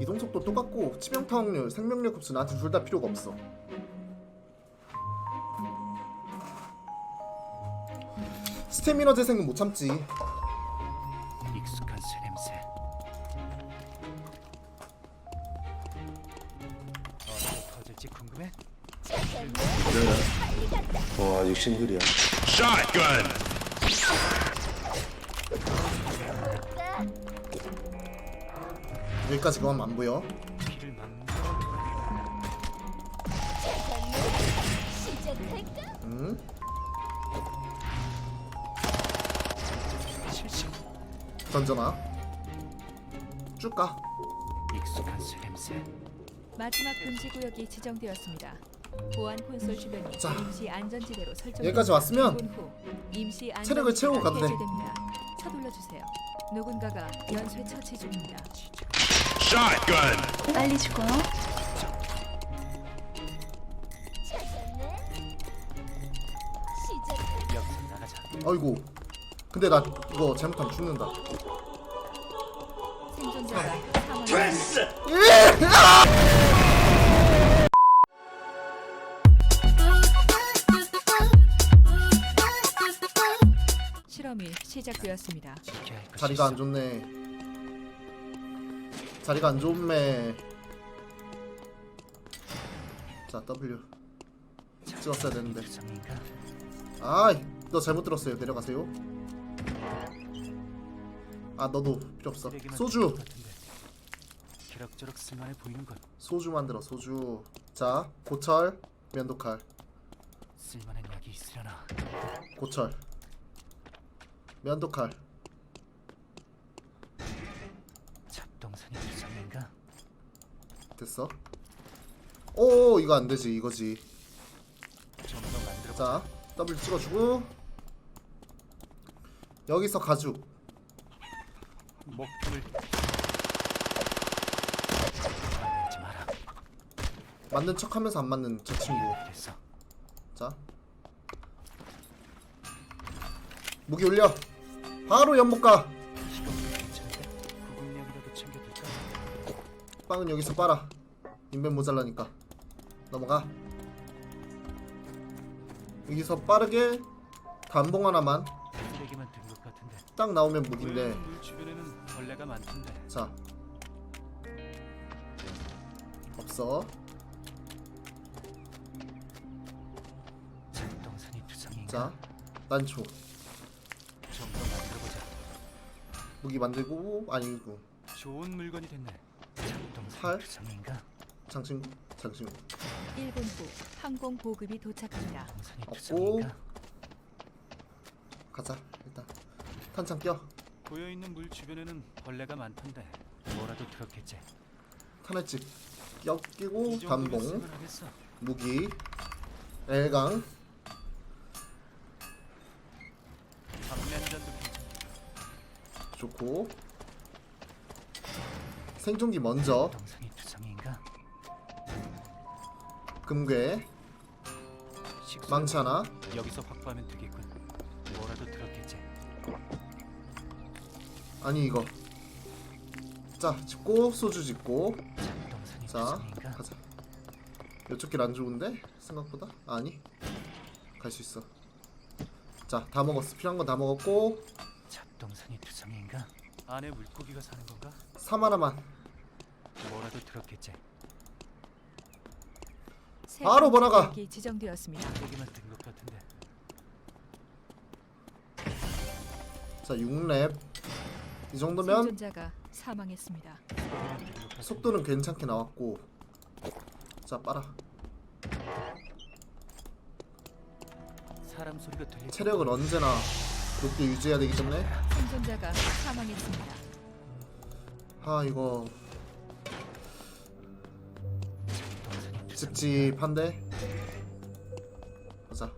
이동 속도 똑같고 치명타 확률, 생명력 흡수 나한테 둘 다 필요가 없어. 스태미너 재생은 못 참지. 익숙한 새 냄새. 어디서 터질지 궁금해? 어 아직 싱글이야 Shotgun. 여기까지 그건 안 보여. 길을 막는 응? 던져놔. 쭉 가. 익숙한 새 냄새. 마지막 금지 구역이 지정되었습니다. 보안 콘솔 주변이 자, 임시 안전지대로 설정. 여기까지 왔으면 후 임시 체력을 채우고 가도 돼. 서둘러 주세요. 누군가가 연쇄 처치 중입니다. Shotgun. 빨리 죽어. 아이고. 근데 나 이거 잘못하면 죽는다. 생존자가 사망했습니다. 실험이 시작되었습니다. 자리가 안 있어. 좋네. 자리가 안 좋네. 자 W 찍었어야 되는데. 아이, 너 잘못 들었어요. 내려가세요. 아, 너도 필요 없어. 소주, 소주 만들어. 소주. 자, 고철, 면도칼? 고철, 면도칼. 잡동사니 이상인가? 됐어. 오, 이거 안 되지. 이거지. 좀더 만들어. 자, W 찍어주고 여기서 가죽. 목숨을 내지 마라. 맞는 척하면서 안 맞는 저 친구. 됐어. 자, 무기 올려. 바로 연못 가. 빵은 여기서 빨아. 인벤 모자라니까. 넘어가. 여기서 빠르게 단봉 하나만 쓰레기만 든것 같은데. 딱 나오면 무기인데. 물 주변에는 벌레가 많던데. 자, 없어. 자, 난초. 좀더 만들어보자. 무기 만들고 아니고 좋은 물건이 됐네. 팔? 장친구, 장친구. 1분 후 항공 보급이 도착합니다. 없고. 가자. 일단 탄창 껴. 고여 있는 물 주변에는 벌레가 많던데. 뭐라도 들었겠지. 탄핵집 껴 끼고 이 정도면 단봉 쓸만하겠어. 무기 방면전도 괜찮아. 좋고 생존기 먼저. 투성인가? 금괴. 식수. 망치 하나. 여기서 확보하면 되겠군. 뭐라도 들었겠지. 아니 이거. 자 짚고 소주 동산이 자 투성인가? 가자. 이쪽 길 안 좋은데? 생각보다? 아니. 갈 수 있어. 자 다 먹었어. 필요한 건 다 먹었고? 안에 물고기가 사는 건가? 3 하나만 뭐라도 들었겠지. 새 바로 번째 번화가. 구역이 지정되었습니다. 얘기만 든 것 같은데. 자 6렙 이 정도면 생존자가 사망했습니다. 얘기만 든것 같은데. 속도는 괜찮게 나왔고 자 빨아 사람 소리가 들리. 체력은 언제나 높게 유지해야 되기 때문에 생존자가 사망했습니다. 아 이거? 찝찝한데 보자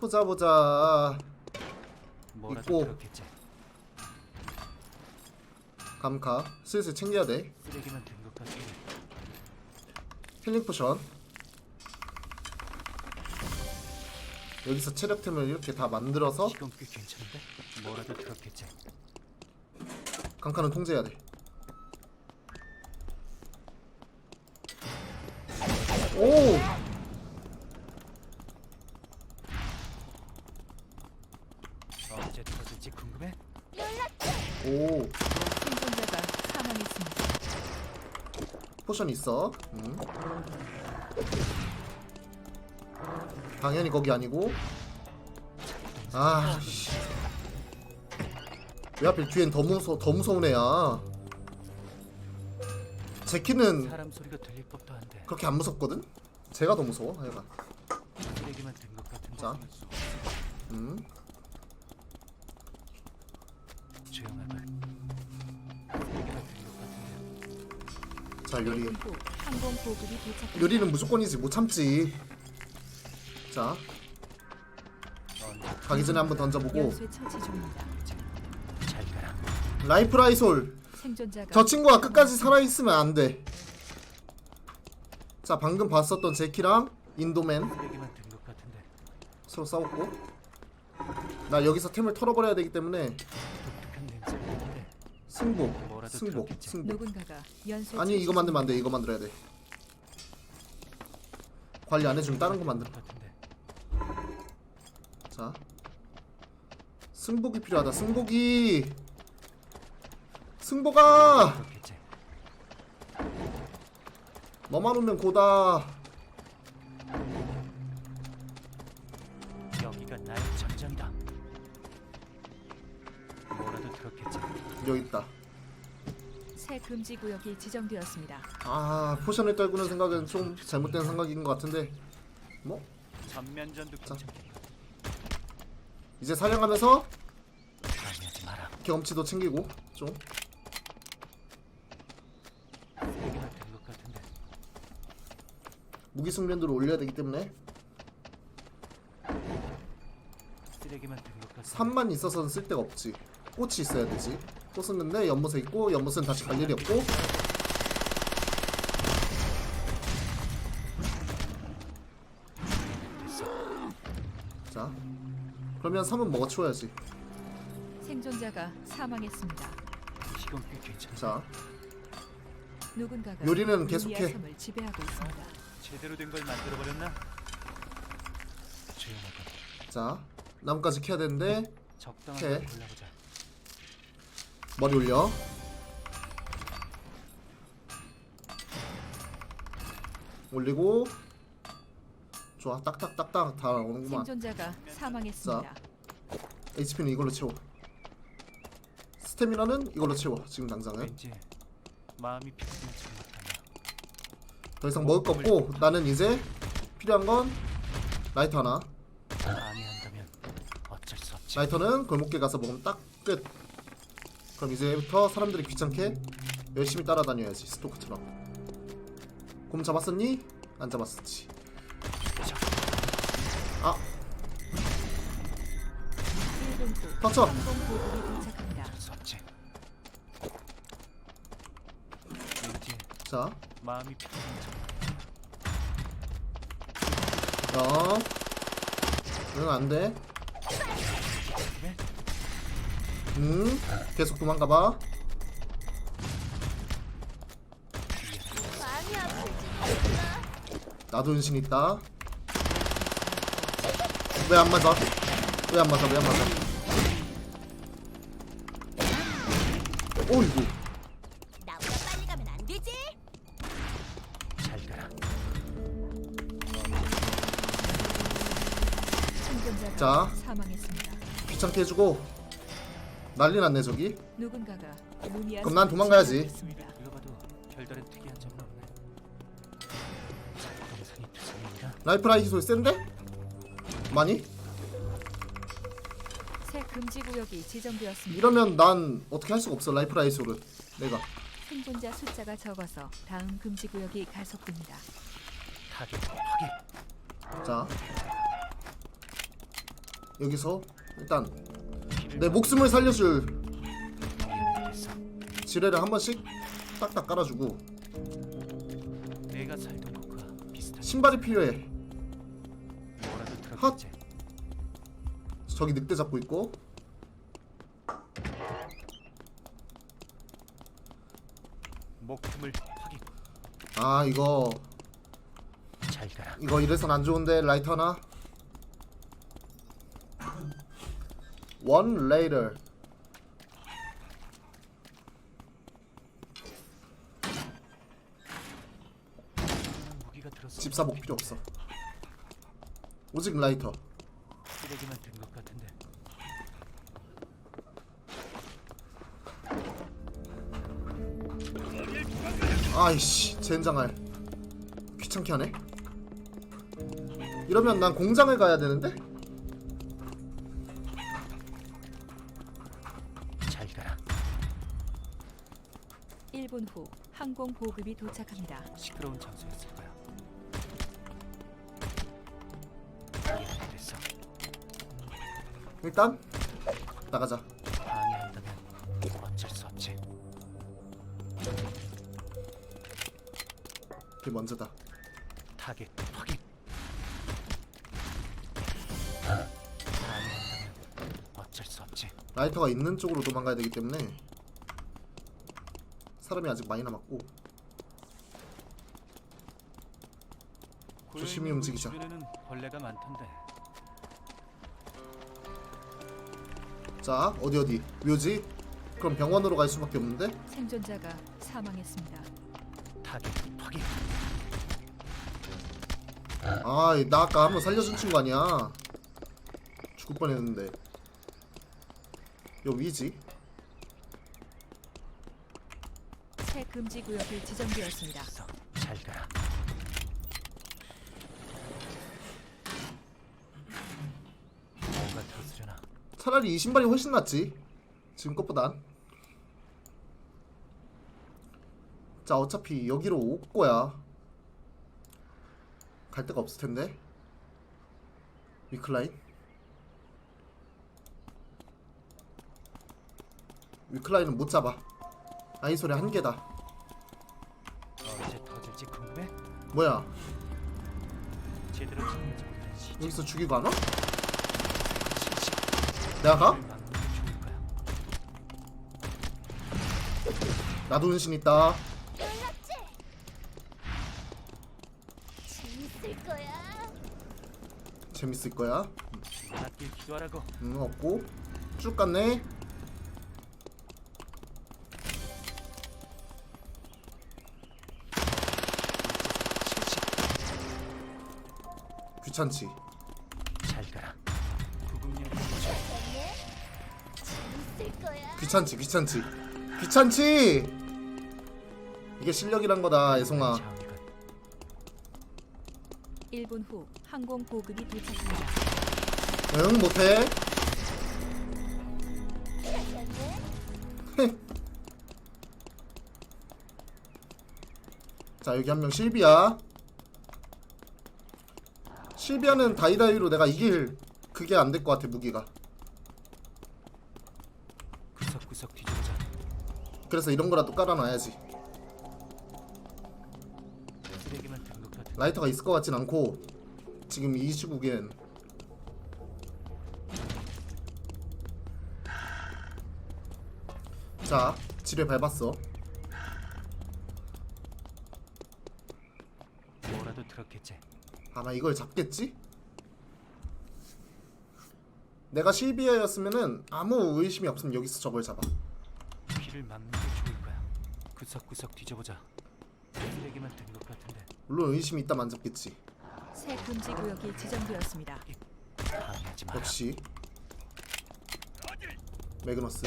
보자 보자 뭐라도 있고. 들었겠지. 감카 슬슬 챙겨야 돼 쓰레기만 든것 같은데. 힐링 포션 여기서 체력템을 이렇게 다 만들어서 이건 꽤 괜찮은데? 뭐라도 들었겠지. 강카는 통제해야 돼. 오! 언제 들었을지 궁금해? 오, 생존자가 사망했습니다. 포션 있어. 음. 당연히 거기 아니고. 아. 씨. 왜 하필 뒤엔 더 무서 더 무서운 애야. 제키는 사람 소리가 들릴 법도 한데 그렇게 안 무섭거든. 제가 더 무서워. 얘가. 쓰레기만 든 것 같은 자. 자. 음. 조용하고 쓰레기만 든것 같은데 자 요리. 보급이. 요리는 무조건이지 못 참지. 자 가기 전에 한번 던져보고. 연쇄 처치 중입니다. 잘 가라. 라이프 라이솔. 생존자가 저 친구가 끝까지 살아있으면 안 돼. 자 방금 봤었던 제키랑 인도맨. 것 같은데. 서로 싸웠고. 나 여기서 템을 털어버려야 되기 때문에 독특한 냄새가 나는데. 승복 승복. 승복. 누군가가 연쇄 아니 처치 이거 만들면 안돼 이거 만들어야 돼. 관리 안 해주면 다른 거 만들어. 것 같은데 자. 승복이 필요하다 승복이. 승복아! 너만 오면 고다. 여기가 나의 전장이다. 뭐라도 들었겠지? 여기 있다. 새 금지 구역이 지정되었습니다. 아 포션을 떨구는 생각은 좀 잘못된 생각인 것 같은데. 뭐? 전면전도 자. 괜찮겠다 이제 사냥하면서 경험치도 챙기고 좀. 무기 숙련도를 올려야 되기 때문에. 쓰레기만 든것 같은데. 3만 있어서는 쓸데가 없지. 꽃이 있어야 되지. 꽃은 근데 연못에 있고 연못은 다시 갈 일이 없고 그러면 3은 먹어 치워야지 생존자가 사망했습니다. 이건 꽤 괜찮아 자 누군가가 요리는 계속해. 섬을 지배하고 있습니다. 제대로 된 걸 만들어 버렸나? 조용하게 자 나뭇가지 캐야 되는데 적당한 오케이. 걸 골라보자 머리 올려 올리고 좋아. 딱딱딱딱 다 오는구만. 생존자가 사망했습니다. HP는 이걸로 채워. 스태미나는 이걸로 채워 지금 당장은. 왠지 마음이 피곤해지는 것 같아 더 이상 먹을 거 없고 나는 이제 필요한 건 라이터 하나. 방해한다면 어쩔 수 없지. 라이터는 골목길 가서 먹으면 딱 끝. 그럼 이제부터 사람들이 귀찮게 열심히 따라다녀야지 스토커처럼. 곰 잡았었니? 안 잡았었지 1분 후 터쳐! 항공 보급이 도착합니다. 어쩔 수 없지 왠지 자 마음이 응 안돼 왜? 음 계속 도망가봐? 나도 은신 있다 왜 안 맞아 왜 안 맞아 왜 안 맞아 오이구 나보다 빨리 가면 안 되지? 잘 가라 생존자가 자. 사망했습니다. 귀찮게 해주고 난리 났네 저기 누군가가 루미아 그럼 난 도망가야지. 있습니다. 이거 봐도 별다른 특이한 점은 없네 동상이 투성인가? 라이프 라이트 소리 센데? 많이? 새 금지 구역이 지정되었습니다. 이러면 난 어떻게 할 수가 없어 라이프 라이트 소리 내가 생존자 숫자가 적어서 다음 금지 구역이 가속됩니다. 타겟 확인 자 여기서 일단 내 목숨을 살려줄 지뢰를 한 번씩 딱딱 깔아주고 내가 살던 곳과 비슷한 신발이 필요해 뭐라도! 들었겠지 저기 늑대 잡고 있고. 목숨을 확인. 아 이거. 잘 가라. 이거 이래선 안 좋은데 라이터나? 원 레이더 집사복 필요 없어. 오직 라이터. 쓰레기만 든것 같은데. 아이씨 젠장할 귀찮게 하네 이러면 난 공장을 가야 되는데? 잘 가라. 1분 후 항공 보급이 도착합니다. 시끄러운 장소였을 일단 나가자 방해한다면 어쩔 수 없지. 그게 먼저다 타겟 확인. 어쩔 수 없지. 라이터가 있는 쪽으로 도망가야 되기 때문에 사람이 아직 많이 남았고 조심히 움직이자. 주변에는 벌레가 많던데. 자 어디 어디 묘지? 그럼 병원으로 갈 수밖에 없는데 생존자가 사망했습니다. 타겟 확인. 아나 아까 한번 살려준 친구 아니야 죽을 뻔했는데 요 위지 새 금지 구역이 지정되었습니다. 있어. 잘 가라. 뭐가 들었으려나? 차라리 이 신발이 훨씬 낫지. 지금 것보단. 자 어차피 여기로 올 거야. 갈 데가 없을 텐데. 위클라인. 위클라인은 못 잡아. 아이소리 한 개다? 뭐야. 여기서 죽이고 안 와? 내가 가? 나도 은신 있다? 재밌을 거야. 재밌을 거야 낫길 기도하라고. 응 없고 쭉 갔네 귀찮지 귀찮지 귀찮지. 귀찮지! 이게 실력이란 거다 예송아. 차원이건 1분 후 항공 보급이 도착합니다. 응 못해. 자 여기 한 명 실비야. 실비아는 다이다이로 내가 이길 그게 안 될 것 같아 무기가 그래서 이런 거라도 깔아놔야지. 라이터가 있을 것 같진 않고 지금 이 시국엔 자 지뢰 밟았어 뭐라도 들었겠지. 아마 이걸 잡겠지? 내가 실비아였으면은 아무 의심이 없으면 여기서 저걸 잡아 귀를 막는 게 좋을 거야. 구석구석 뒤져보자. 쓰레기만 든것 같은데. 물론 의심이 있다면 안 잡겠지 새 금지 구역이 지정되었습니다. 방해하지 마라. 역시 매그너스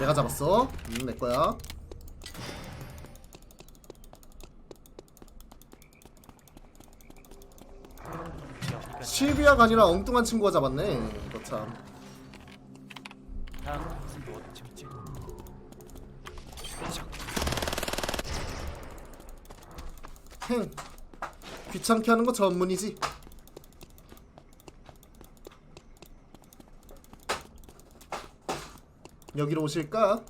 내가 잡았어 음 내 거야 여기가 실비아가 아니라 엉뚱한 친구가 잡았네 너참 행 귀찮게 하는 거 전문이지 여기로 오실까?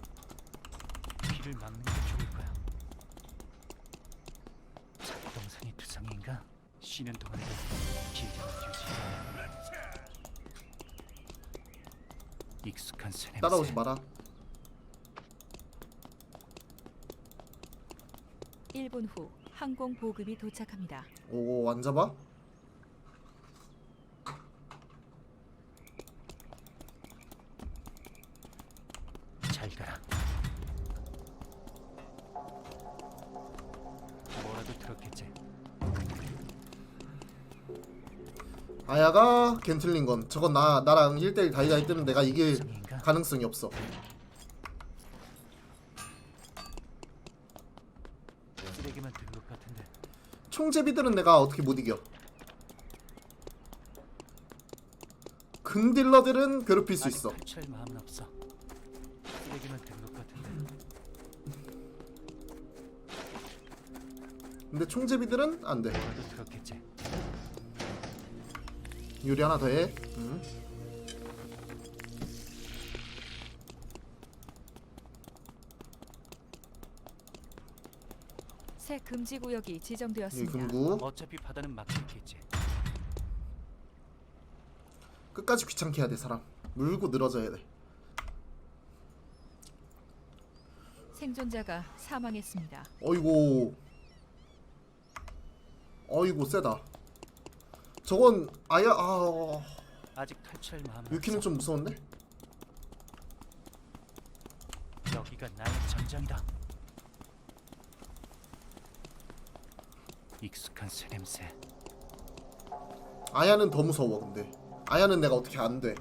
따라오지 마라 1분 후 항공 보급이 도착합니다. 오 안 잡아? 잘 가라. 뭐라도 들었겠지. 아야가 겐틀린 건 저건 나 나랑 1대1 다이다이 뜨면 내가 이길 가? 가능성이 없어. 쓰레기만 든것 같은데. 총제비들은 내가 어떻게 못 이겨. 근딜러들은 괴롭힐 수 있어. 탈출할 마음은 없어. 쓰레기만 든것 같은데. 근데 총제비들은 안 돼. 뭐라도 들었겠지. 유리 하나 더 해. 응. 금지 구역이 이 지정되었습니다. 금구 어차피 바다는 막혔겠지. 끝까지 귀찮게 해야 돼 사람. 물고 늘어져야 돼. 생존자가 사망했습니다. 어이고. 어이고 세다. 저건 아야 아 아직 탈출할 마음은 유키는. 좀 무서운데? 여기가 나의 전장이다. 익숙한 새 냄새. 아야는 더 무서워 근데. 아야는 내가 어떻게 안 돼.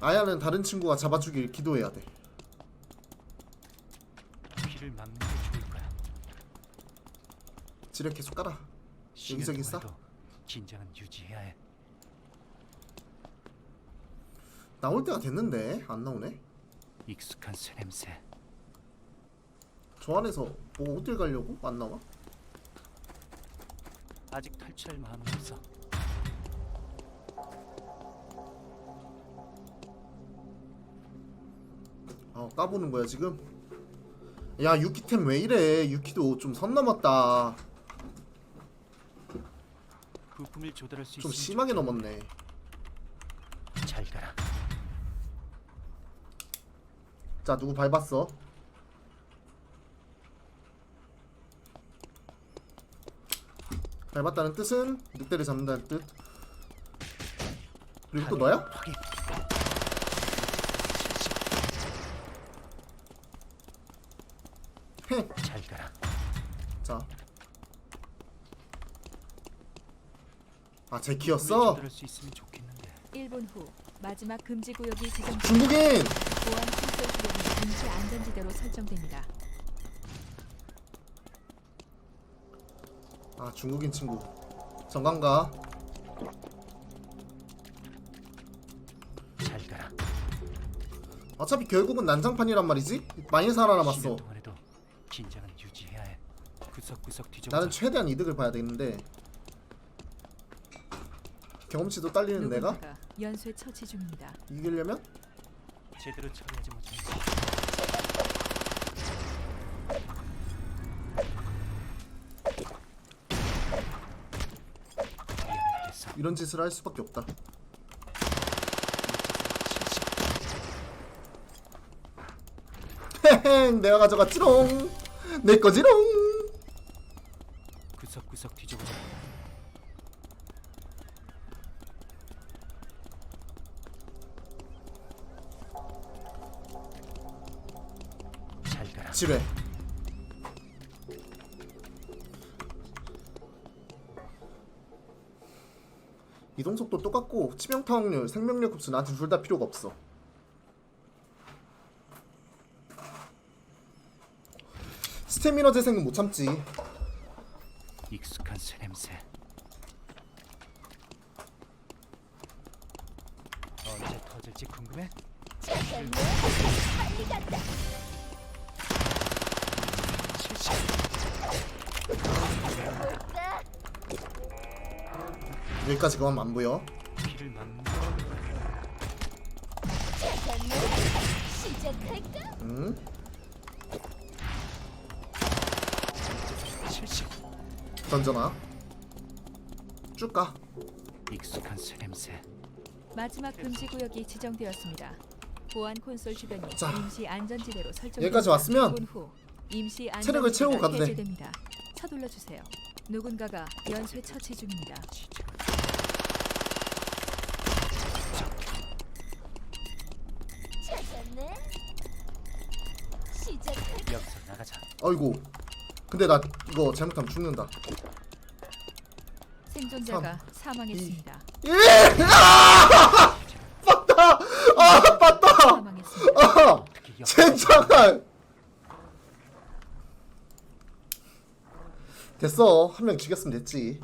아야는 다른 친구가 잡아주길 기도해야 돼. 귀를 막는 게 좋을 거야. 지뢰 계속 깔아. 쉬는 여기저기 있어? 동안에도 긴장은 유지해야 해. 나올 때가 됐는데 안 나오네. 익숙한 새 냄새. 저 안에서 뭐 어딜 가려고 안 나와? 아직 탈출할 마음은 없어. 어 까보는 거야 지금. 야 유키템 왜 이래? 유키도 좀 선 넘었다. 부품을 조달할 수 좀 있으면 심하게 넘었네. 좋- 잘 가라. 자 누구 밟았어? 밟았다는 뜻은 늑대를 잡는다는 뜻. 그리고 또 너야? 확인. 헤. 잘 가라. 자. 아 제키였어? 1분 후 마지막 금지 구역이 지정됩니다. 중국인. 보안 콘솔 구역이 임시 안전지대로 설정됩니다. 아 중국인 친구. 정강가. 잘 가라. 어차피 결국은 난장판이란 말이지. 많이 살아남았어. 쉬는 동안에도 긴장은 유지해야 해. 구석구석 뒤져보자. 나는 최대한 이득을 봐야 되는데 경험치도 딸리는 내가 누군가가 연쇄 처치 중입니다. 이기려면 제대로 처리하지. 미안했겠어. 이런 짓을 할 수밖에 없다. 헤헤 내가 가져갔지롱 내 거지롱 잘 가라. 지뢰 이동 속도 똑같고 치명타 확률, 생명력 흡수 나한테 둘 다 필요가 없어. 스태미너 재생은 못 참지. 익숙한 새 냄새. 여기까지 그만? 응? 실시. 던져놔. 쭉 가. 익숙한 새 냄새. 마지막 금지 구역이 지정되었습니다. 보안 콘솔 주변이 자, 임시 안전지대로 설정. 여기까지 왔으면 1분 후 임시 체력을 채우고 가도 돼. 해제됩니다. 차돌려 주세요. 누군가가 연쇄 처치 중입니다. 찾았네. 시작. 여기서 나가자. 아이고. 근데 나 이거 잘못하면 죽는다. 생존자가 사망했습니다. 예! 맞다! 아, 맞다! 아, 사망했습니다. 아! 젠장한! 됐어. 한 명 죽였으면 됐지